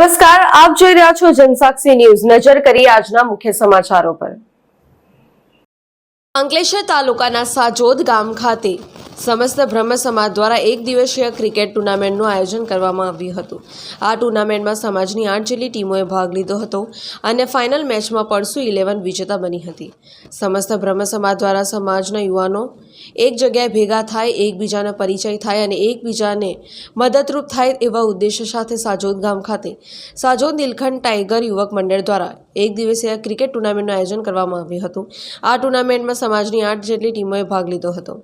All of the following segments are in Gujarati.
નમસ્કાર, આપ જોઈ રહ્યા છો જનસાક્ષી ન્યૂઝ. નજર કરી આજના મુખ્ય સમાચારો પર. અંકલેશ્વર તાલુકાના સાજોદ ગામ ખાતે સમસ્ત બ્રહ્મ સમાજ દ્વારા એક દિવસીય ક્રિકેટ ટુર્નામેન્ટનું આયોજન કરવામાં આવ્યું હતું. આ ટુર્નામેન્ટમાં સમાજની આઠ જેટલી ટીમોએ ભાગ લીધો હતો અને ફાઇનલ મેચમાં પરસુ ઇલેવન વિજેતા બની હતી. સમસ્ત બ્રહ્મ સમાજ દ્વારા સમાજના યુવાનો એક જગ્યાએ ભેગા થાય, એકબીજાનો પરિચય થાય અને એકબીજાને મદદરૂપ થાય એવા ઉદ્દેશ્ય સાથે સાજોદ ગામ ખાતે સાજોદ નીલખંડ ટાઈગર યુવક મંડળ દ્વારા એક દિવસીય ક્રિકેટ ટુર્નામેન્ટનું આયોજન કરવામાં આવ્યું હતું. આ ટુર્નામેન્ટમાં સમાજની આઠ જેટલી ટીમોએ ભાગ લીધો હતો.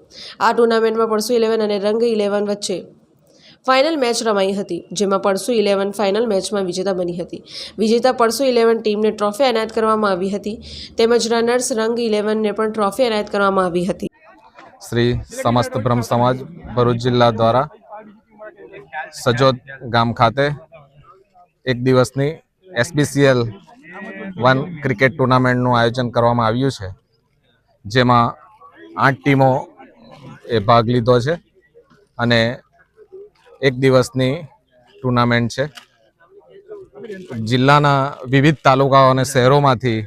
આ ટુર્નામેન્ટમાં પરસુ ઇલેવન અને રંગ ઇલેવન વચ્ચે ફાઇનલ મેચ રમાઈ હતી, જેમાં પરસુ ઇલેવન ફાઇનલ મેચમાં વિજેતા બની હતી. વિજેતા પરસુ ઇલેવન ટીમને ટ્રોફી એનાયત કરવામાં આવી હતી, તેમજ રનર્સ રંગ ઇલેવનને પણ ટ્રોફી એનાયત કરવામાં આવી હતી. શ્રી સમસ્ત બ્રહ્મ સમાજ, ભરૂચ જિલ્લા દ્વારા સજોદ ગામ ખાતે એક દિવસની એસબીસીએલ વન ક્રિકેટ ટુર્નામેન્ટનું આયોજન કરવામાં આવ્યું છે. જેમાં આઠ ટીમો એ ભાગ લીધો છે અને એક દિવસની ટુર્નામેન્ટ છે. જિલ્લાના વિવિધ તાલુકાઓ અને શહેરોમાંથી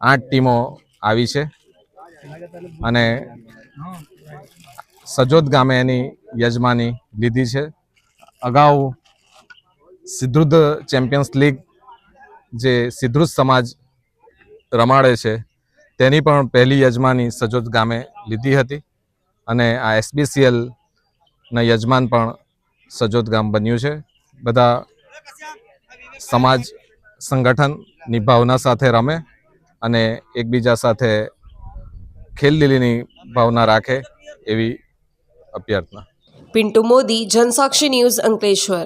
આઠ ટીમો આવી છે અને સજોદ ગામે એની યજમાની લીધી છે. અગાઉ સિદ્ધુદ ચેમ્પિયન્સ લીગ જે સિદ્ધુજ સમાજ રમાડે છે, તેની પણ પહેલી યજમાની સજોદ ગામે લીધી હતી અને આ એસબીસીએલના યજમાન પણ સજોદ ગામ બન્યું છે. બધા સમાજ સંગઠનની ભાવના સાથે રમે અને એકબીજા સાથે ખેલદીલીની ભાવના રાખે એવી અભ્યર્થના. પિન્ટુ મોદી, જનસાક્ષી ન્યૂઝ અંકલેશ્વર.